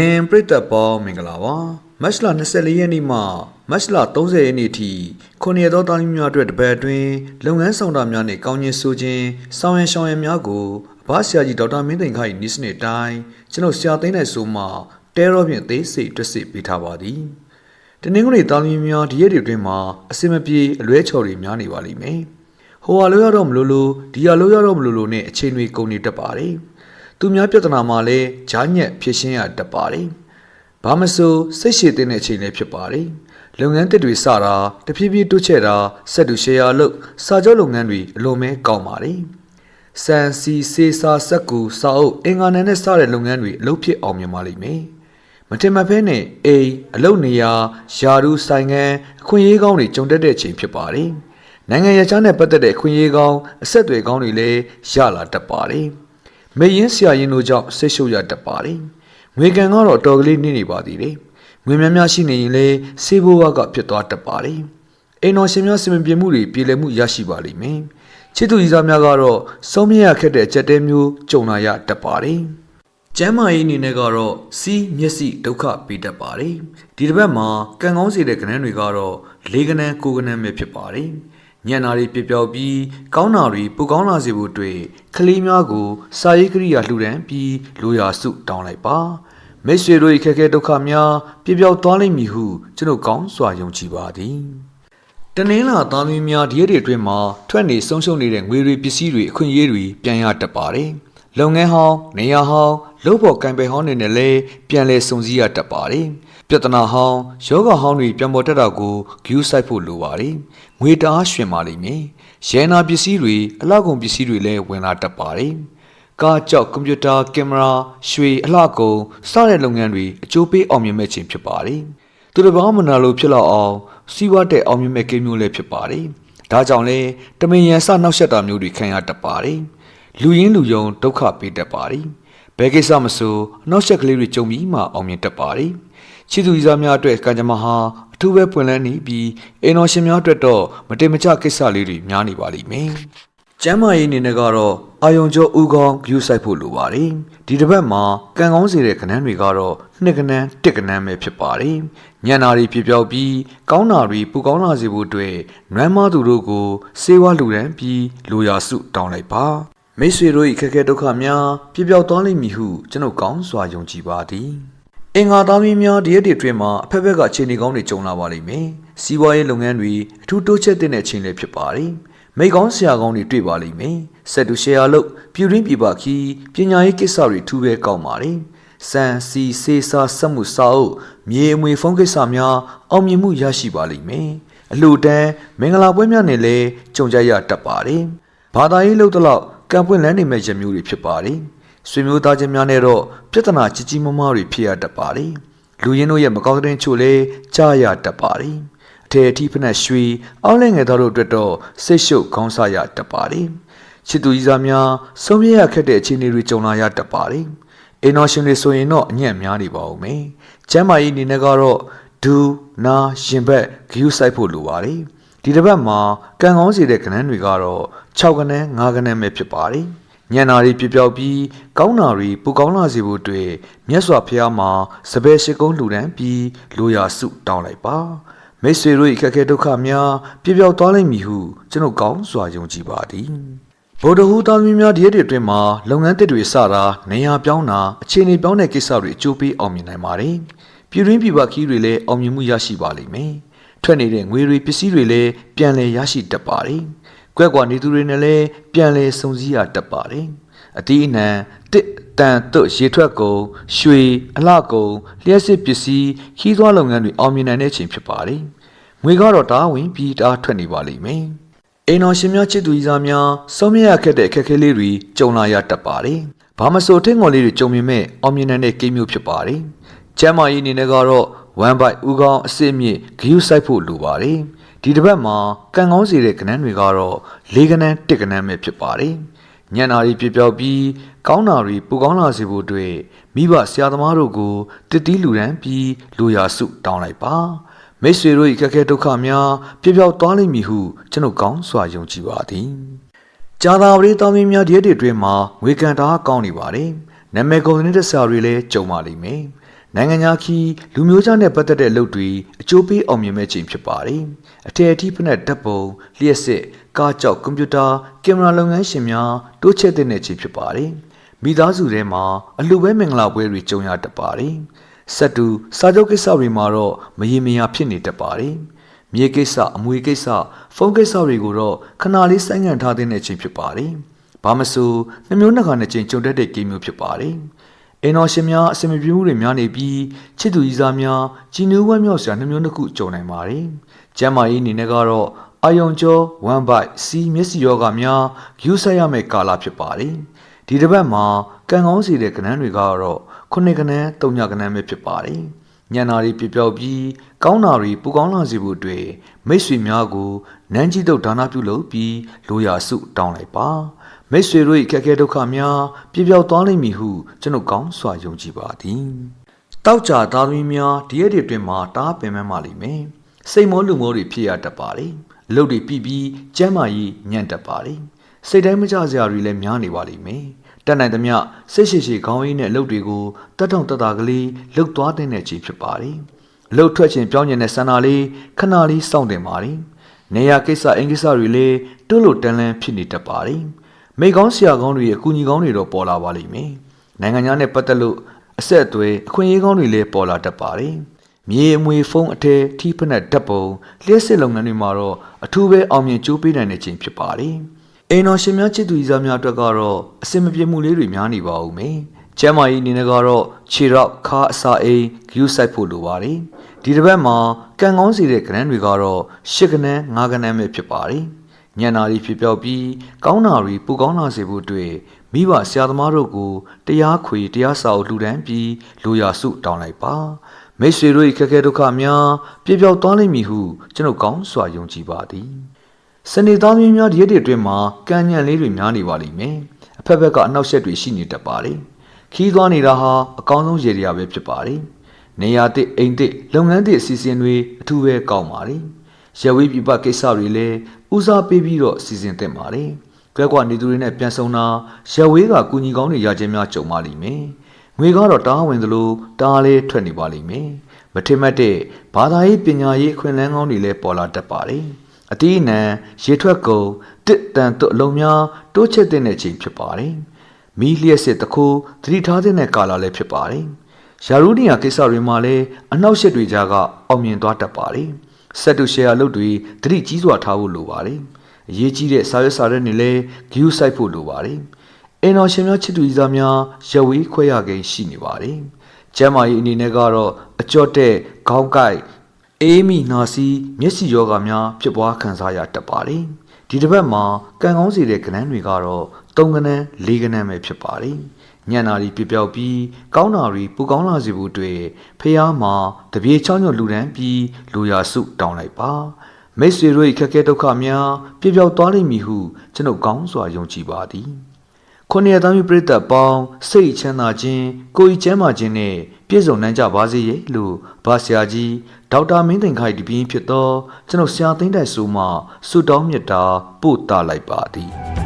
င်ပရိသတ်ပေါင်းမင်္ဂလာပါမတ်လ24ရက်နေ့မှမတ်လ30ရက်နေ့ထိခုနှစ်ရက်သောတာလီများအတွက်တပတ်အတွင်းလုပ်ငန်းဆောင်တာများနဲ့ကောင်းကျင်ဆိုခြင်းဆောင်ရန်ရှောင်းရန်များကိုအဘဆရာကြီးဒေါက်တာမင်းသိန်ခိုင်နီးစနစ်တိုင်းကျွန်တော်ဆရာသိန်းတဲ့ဆိုမှတဲရောဖြင့်သေးစိတ်တွက်စစ်ပေးထားပါသည်တနင်္ဂနွေတာလီများဒီရက်တွေအတွင်းမှာအစင်မပြေအလွဲချော်တွေများနေပါလိမ့်မယ်ဟိုဟာလို့ရတော့မလို့လို့ဒီဟာလို့ရတော့မလို့လို့နဲ့အချိန်တွေကုန်နေတတ်ပါတယ် သူများပြဿနာမှာလည်းဂျားညက်ဖြစ်ရှင်းရတတ်ပါတယ်။ဘာမဆိုစိတ်ရှည်တဲ့အချိန်လည်းဖြစ်ပါတယ်။လုပ်ငန်းတစ်တွေစတာတဖြည်းဖြည်းတိုးချဲ့တာစက်တူရှယ်ယာလုပ်စာချုပ်လုပ်ငန်းတွေအလွန်ပဲကောင်းပါတယ်။စံစီစေစာစက်ကူစာအုပ်အင်္ဂါနံနဲ့စတဲ့လုပ်ငန်းတွေအလုပ်ဖြစ်အောင်မြင်ပါလိမ့်မယ်။မတင်မဖဲနဲ့အိမ်အလုပ်နေရာယာရုဆိုင်ငံအခွင့်အရေးကောင်းတွေကြုံတတ်တဲ့အချိန်ဖြစ်ပါတယ်။နိုင်ငံရခြားနဲ့ပတ်သက်တဲ့အခွင့်အရေးကောင်းအဆက်အသွယ်ကောင်းတွေလည်းရလာတတ်ပါတယ်။ မေရင်ဆရာရင်တို့ကြောင့်ဆိတ်ရှုပ်ရတတ်ပါတယ်။ငွေကန်ကတော့တော်ကလေးနေနေပါသေးတယ်။ငွေများများရှိနေရင်လည်းစေဘိုးဝါကဖြစ်သွားတတ်ပါတယ်။အိမ်တော်ရှင်များစီမံပြမှုတွေပြည်လည်မှုရရှိပါလိမ့်မယ်။ချစ်သူကြီးစားများကတော့ဆုံးမြတ်ရခက်တဲ့ကြက်တဲမျိုးကြုံလာရတတ်ပါတယ်။ကျမ်းမာရေးအနေနဲ့ကတော့စီးမျက်စိဒုက္ခပေးတတ်ပါတယ်။ဒီတစ်ပတ်မှာကံကောင်းစေတဲ့ကဏ္ဍတွေကတော့လေးကဏ္ဍကိုယ်ကဏ္ဍပဲဖြစ်ပါတယ်။ ညံ့နာတွေပြပြောက်ပြီးကောင်းနာတွေပူကောင်းလာစေဖို့အတွက်ကလေးများကို စာရေးကရိယာလှူဒန်းပြီးလိုရာစုတောင်းလိုက်ပါ။မိတ်ဆွေတို့၏ခက်ခဲဒုက္ခများပြပြောက်သွားလိမ့်မည်ဟုကျွန်ုပ်ကောင်းစွာယုံကြည်ပါသည်။တနင်္လာသားသမီးများဒီရက်တွေအတွင်းမှာထွက်နေဆုံးရှုံးနေတဲ့ငွေတွေပစ္စည်းတွေအခွင့်အရေးတွေပြန်ရတတ်ပါတယ်။လုပ်ငန်းဟောင်းနေရာဟောင်းလုပ်ဖို့ကံပေဟောင်းတွေနဲ့လည်းပြန်လဲစုံစည်းရတတ်ပါတယ်။ ပြဿနာဟောင်းယောဂဟောင်းတွေပြန်ပေါ်တက်တာကိုဂယူးဆိုင်ဖို့လိုပါတယ်။ငွေတအားရှင်ပါလိမ့်မယ်။ရဲနာပစ္စည်းတွေအလှကုန်ပစ္စည်းတွေလည်းဝင်လာတတ်ပါတယ်။ကားကြောက်ကွန်ပျူတာကင်မရာရွှေအလှကုန်စတဲ့လုပ်ငန်းတွေအကျိုးပေးအောင်မြင်မဲ့ခြင်းဖြစ်ပါတယ်။သူတစ်ပေါင်းမနာလို့ဖြစ်လောက်အောင်စီးပွားတဲ့အောင်မြင်မဲ့ကိန်းမျိုးလည်းဖြစ်ပါတယ်။ဒါကြောင့်လဲတမင်ရန်စနှောက်ယှက်တာမျိုးတွေခံရတတ်ပါတယ်။လူရင်းလူယုံဒုက္ခပေးတတ်ပါတယ်။ဘယ်ကိစ္စမဆိုအနှောက်ယှက်ကလေးတွေကြုံပြီးမှအောင်မြင်တတ်ပါတယ်။ ချစ်သူကြီးစားများအတွက်ကံကြမ္မာဟာအထူးပဲပွင့်လန်းနေပြီးအိမ်တော်ရှင်များအတွက်တော့မတင်မကျကိစ္စလေးတွေများနေပါလိမ့်မယ်။ကျမ်းမာရေးအနေနဲ့ကတော့အာယုံကျော်ဥကောင်းဂယူးဆိုင်ဖို့လိုပါတယ်ဒီတစ်ပတ်မှာကံကောင်းစေတဲ့ကဏ္ဍတွေကတော့နှစ်ကဏ္ဍတစ်ကဏ္ဍပဲဖြစ်ပါတယ်ညံနာတွေပြပြောက်ပြီးကောင်းနာတွေပူကောင်းလာစေဖို့အတွက်နွမ်းမသူတို့ကိုစေဝါလူရန်ပြီးလိုရာစုတောင်းလိုက်ပါမိတ်ဆွေတို့၏ခက်ခဲဒုက္ခများပြပြောက်သွားလိမ့်မည်ဟုကျွန်ုပ်ကောင်းစွာယုံကြည်ပါသည် အင်္ဂါသားမီးများဒီရက်တွေအတွင်းမှာအဖက်ဖက်ကခြေနေကောင်းတွေကြုံလာပါလိမ့်မယ်။စီးပွားရေးလုပ်ငန်းတွေအထူးတိုးချက်တဲ့အချိန်လေးဖြစ်ပါတယ်။မိကောင်းဆရာကောင်းတွေတွေ့ပါလိမ့်မယ်။ဆက်တူရှယ်ယာလုပ်ပြည်ရင်းပြည်ပခီးပညာရေးကိစ္စတွေထူးပဲကောင်းပါတယ်။စံစီစေစာစက်မှုစာအုပ်မြေအမွေဖုန်းကိစ္စများအောင်မြင်မှုရရှိပါလိမ့်မယ်။အလှူဒန်းမင်္ဂလာပွဲများနဲ့လည်းကြုံကြရတတ်ပါတယ်။ဘာသာရေးလုပ်တော့ကံပွင့်လန်းနေမဲ့ရမျိုးတွေဖြစ်ပါတယ်။ ဆွေမျိုးသားချင်းများနဲ့တော့ပြဿနာကြီးကြီးမားမားတွေဖြစ်ရတတ်ပါတယ်။လူရင်းတို့ရဲ့မကောင်းတဲ့ချို့လည်းကြားရတတ်ပါတယ်။အထည်အထီးဖက်နဲ့ရွှေအောင်းလဲငယ်သားတို့အတွက်တော့စိတ်ရှုပ်ခေါင်းဆရတတ်ပါတယ်။ချစ်သူကြီးစားများဆုံးဖြတ်ရခက်တဲ့အခြေအနေတွေကြုံလာရတတ်ပါတယ်။အိမ်တော်ရှင်တွေဆိုရင်တော့အညံ့များနေပါဦးမယ်။ကျမ်းမာရေးအနေနဲ့ကတော့ဒူနာရင်ဘက်ဂယူးဆိုင်ဖို့လိုပါတယ်။ဒီတစ်ပတ်မှာကံကောင်းစေတဲ့ကဏ္ဍတွေကတော့6ကဏ္ဍ9ကဏ္ဍပဲဖြစ်ပါတယ်။ ညံနာရီပြပြောက်ပြီးကောင်းနာရီပူကောင်းလာစေဖို့အတွက်မြတ်စွာဘုရားမှာစပယ်ရှိကုန်းလှူဒန်းပြီးလိုရာစုတောင်းလိုက်ပါမိတ်ဆွေတို့၏ခက်ခဲဒုက္ခများပြပြောက်သွားလိမ့်မည်ဟုကျွန်ုပ်ကောင်းစွာယုံကြည်ပါသည်ဗုဒ္ဓဟူသားသမီးများဒီရက်တွေအတွင်းမှာလုပ်ငန်းတစ်တွေစတာနေရာပြောင်းတာအခြေအနေပြောင်းတဲ့ကိစ္စတွေအကျိုးပေးအောင်မြင်နိုင်ပါတယ်ပြည်ရင်းပြည်ပခီးတွေလည်းအောင်မြင်မှုရရှိပါလိမ့်မယ်ထွက်နေတဲ့ငွေတွေပစ္စည်းတွေလည်းပြန်လည်ရရှိတတ်ပါတယ် ကွက်ကွာနေသူတွေနဲ့လည်းပြန်လဲစုံစည်းရတတ်ပါတယ်။အတီးအနှံတစ်တန်တွတ်ရေထွက်ကုန်ရွှေအလှကုန်လျှက်စစ်ပစ္စည်းခီးသွွားလုပ်ငန်းတွေအောင်မြင်နိုင်တဲ့အချိန်ဖြစ်ပါတယ်။ငွေကတော့တားဝင်ပြီးတားထွက်နေပါလိမ့်မယ်။အိမ်တော်ရှင်များချစ်သူကြီးစားများစုံမြရခက်တဲ့အခက်အခဲလေးတွေကြုံလာရတတ်ပါတယ်။ဘာမဆိုထင်းငေါ်လေးတွေကြုံမြင်မဲ့အောင်မြင်နိုင်တဲ့ကိန်းမျိုးဖြစ်ပါတယ်။ကျမ်းမာရေးအနေနဲ့ကတော့1 byte ဥကောင်းအစစ်အမြင့်ဂယူးဆိုင်ဖို့လိုပါတယ်။ ဒီတစ်ပတ်မှာကံကောင်းစေတဲ့ကဏ္ဍတွေကတော့၄ကဏ္ဍ၁ကဏ္ဍပဲဖြစ်ပါတယ်။ညံနာရီပြပြောက်ပြီးကောင်းနာရီပူကောင်းလာစေဖို့အတွက်မိဘဆရာသမားတို့ကိုတည်တည်လူရန်ပြီးလူရာစုတောင်းလိုက်ပါ။မိတ်ဆွေတို့၏ခက်ခဲဒုက္ခများပြပြောက်သွားလိမ့်မည်ဟုကျွန်ုပ်ကောင်းစွာယုံကြည်ပါသည်။ကြာသာပရိသတ်မင်းများဒီရက်တွေအတွင်းမှာငွေကန်တာကောင်းနေပါတယ်။နာမည်ကုန်တဲ့ဆရာတွေလည်းကြုံပါလိမ့်မယ်။ နိုင်ငံခြားခီးလူမျိုးခြားနဲ့ပတ်သက်တဲ့အလုပ်တွေအကျိုးပေးအောင်မြင်မဲ့ချိန်ဖြစ်ပါတယ်။အထည်အထီးဖက်နဲ့ဓာတ်ပုံလျှက်စစ်ကားကြောက်ကွန်ပျူတာကင်မရာလုပ်ငန်းရှင်များတိုးချဲ့တဲ့ချိန်ဖြစ်ပါတယ်။မိသားစုထဲမှာအလှပဲမင်္ဂလာပွဲတွေကြုံရတတ်ပါတယ်။ဆက်တူစာချုပ်ကိစ္စတွေမှာတော့မရေမရာဖြစ်နေတတ်ပါတယ်။မြေကိစ္စအမွေကိစ္စဖုန်းကိစ္စတွေကိုတော့ခဏလေးဆိုင်းငံ့ထားတဲ့ချိန်ဖြစ်ပါတယ်။ဘာမဆိုနှမျိုးနှစ်ခါနှစ်ချိန်ကြုံတတ်တဲ့ကိမျိုးဖြစ်ပါတယ်။ အင်တော်ရှင်များအစင်မပြေမှုတွေများနေပြီးချစ်သူကြီးစားများကြီးနူးဝမ်းမြောက်စရာနှမျိုးနှစ်ခုကြုံနိုင်ပါတယ်။ကျမ်းမာရေးအနေနဲ့ကတော့အာယုံကျော်1 byte စီမျက်စိယောဂများဂယူဆက်ရမယ့်ကာလဖြစ်ပါတယ်။ဒီတစ်ပတ်မှာကံကောင်းစီတဲ့ကဏ္ဍတွေကတော့ခုနှစ်ကဏ္ဍ၃ညကဏ္ဍပဲဖြစ်ပါတယ်။ညံနာတွေပြပြောက်ပြီးကောင်းတာတွေပူကောင်းလာစေဖို့အတွက်မိတ်ဆွေများကိုနန်းကြီးတုတ်ဒါနပြုလုပ်ပြီးလိုရာစုတောင်းလိုက်ပါ မိတ်ဆွေတို့၏ခက်ခဲဒုက္ခများပြပြောက်သွားလိမ့်မည်ဟုကျွန်ုပ်ကောင်းစွာယုံကြည်ပါသည်တောက်ကြသားသမီးများဒီရက်တွေအတွင်းမှာတားပင်မမှလိမ့်မယ်စိတ်မောလူမောတွေဖြစ်ရတတ်ပါလေအလုပ်တွေပြီးပြီးကျမ်းမာရေးညံ့တတ်ပါလေစိတ်တိုင်းမကြစရာတွေလည်းများနေပါလိမ့်မယ်တက်နိုင်သမျှစိတ်ရှိရှိခေါင်းရင်းနဲ့အလုပ်တွေကိုတတ်တောင့်တတာကလေးလှုပ်သွားတဲ့ခြေဖြစ်ပါတယ်အလုပ်ထွက်ခြင်းပြောင်းကျင်တဲ့ဆန္ဒလေးခဏလေးစောင့်တင်ပါတယ်နေရာကိစ္စအင်္ဂိစ္စတွေလည်းတွလို့တန်လန်းဖြစ်နေတတ်ပါတယ် မိကောင်းဆရာကောင်းတွေရဲ့အကူအညီကောင်းတွေတော့ပေါ်လာပါလိမ့်မယ်နိုင်ငံခြားနဲ့ပတ်သက်လို့အဆက်အသွယ်အခွင့်အရေးကောင်းတွေလည်းပေါ်လာတတ်ပါတယ်မြေအမွေဖုံးအထည်ထီးဖက်နဲ့ဓာတ်ပုံလျှက်စစ်လုပ်ငန်းတွေမှာတော့အထူးပဲအောင်မြင်ကြိုးပေးနိုင်တဲ့ချိန်ဖြစ်ပါတယ်အိမ်တော်ရှင်များချစ်သူကြီးစားများအတွက်ကတော့အစင်မပြေမှုလေးတွေများနေပါဦးမယ်ကျမ်းမာရေးအနေနဲ့ကတော့ခြေရောက်ခါအစာအိမ်ဂယူဆိုင်ဖို့လိုပါတယ်ဒီတစ်ပတ်မှာကံကောင်းစီတဲ့ကဏ္ဍတွေကတော့ရှစ်ကဏ္ဍငါးကဏ္ဍပဲဖြစ်ပါတယ် ညံနာရီဖြစ်ပြောက်ပြီးကောင်းနာရီပူကောင်းလာစေဖို့အတွက်မိဘဆရာသမားတို့ကိုတရားခွေတရားစာအုပ်လှူဒန်းပြီးလူရစုတောင်းလိုက်ပါမိတ်ဆွေတို့၏ခက်ခဲဒုက္ခများပြပြောက်သွားလိမ့်မည်ဟုကျွန်ုပ်ကောင်းစွာယုံကြည်ပါသည်စနေသားမျိုးများဒီရက်တွေအတွင်းမှာကံညံလေးတွေများနေပါလိမ့်မယ်အဖက်ဖက်ကအနောက်ရှက်တွေရှိနေတတ်ပါလေခီးသွားနေတာဟာအကောင်းဆုံးရေရာပဲဖြစ်ပါတယ်နေရာတစ်အိမ်တစ်လုပ်ငန်းတစ်အစီအစဉ်တွေအထူးပဲကောင်းပါတယ်ရဝေးပြပကိစ္စတွေလည်း ဦးစားပေးပြီးတော့စီစဉ်သင့်ပါတယ်။ကြွက်ကွာနေသူတွေနဲ့ပြန်ဆုံတာရဝေးကကုညီကောင်းတွေရခြင်းများကြုံပါလိမ့်မယ်။ငွေကတော့တားဝင်သလိုတားလေးထွက်နေပါလိမ့်မယ်။မထင်မှတ်တဲ့ဘာသာရေးပညာရေးအခွင့်အလမ်းကောင်းတွေလည်းပေါ်လာတတ်ပါတယ်။အတီးအနံရေထွက်ကုန်တစ်တန်တို့အလုံးများတိုးချဲ့တဲ့ချိန်ဖြစ်ပါတယ်။မီးလျှက်စစ်တခိုးသတိထားတဲ့ကာလလည်းဖြစ်ပါတယ်။ယာရူနီယာကိစ္စတွေမှာလည်းအနောက်ရှက်တွေကြားကအောင်မြင်သွားတတ်ပါတယ်။ ဆက်တူရှယ်ယာလုပ်တွေတတိကြီးစွာထားဖို့လိုပါတယ်။အရေးကြီးတဲ့စာရွက်စာတမ်းတွေလည်းဂယူးဆိုင်ဖို့လိုပါတယ်။အင်တော်ရှင်များချစ်သူကြီးစားများရဝေးခွဲရကိန်းရှိနေပါတယ်။ကျမ်းမာရေးအနေနဲ့ကတော့အကြော့တဲ့ခေါင်းကိုက်အေးမိနာစီမျက်စိယောဂများဖြစ်ပွားခံစားရတတ်ပါတယ်။ ဒီတစ်ပတ်မှာကံကောင်းစေတဲ့ကဏ္ဍတွေကတော့၃ကဏ္ဍ၄ကဏ္ဍပဲဖြစ်ပါတယ်။ညံ့နာရီပြပြောက်ပြီးကောင်းနာရီပူကောင်းလာစေဖို့အတွက်ဖះမှာတပြေချောင်းညွတ်လူတန်းပြီးလူရာစုတောင်းလိုက်ပါမိတ်ဆွေတို့၏ခက်ခဲဒုက္ခများပြပြောက်သွားလိမ့်မည်ဟုကျွန်ုပ်ကောင်းစွာယုံကြည်ပါသည်ခုနှစ်သားမျိုးပြိတ္တပေါင်းစိတ်ချမ်းသာခြင်းကိုယ်ဤချမ်းသာခြင်းနဲ့ပြည့်စုံနိုင်ကြပါစေရဲ့လို့ဘာဆရာကြီး ဒေါက်တာမင်းသိန်ခိုင်ဒီပြင်းဖြစ်သောကျွန်ုပ်ဆရာသိန်းတိုက်ဆိုမှဆုတောင်းမြတ်တာပို့တာလိုက်ပါသည်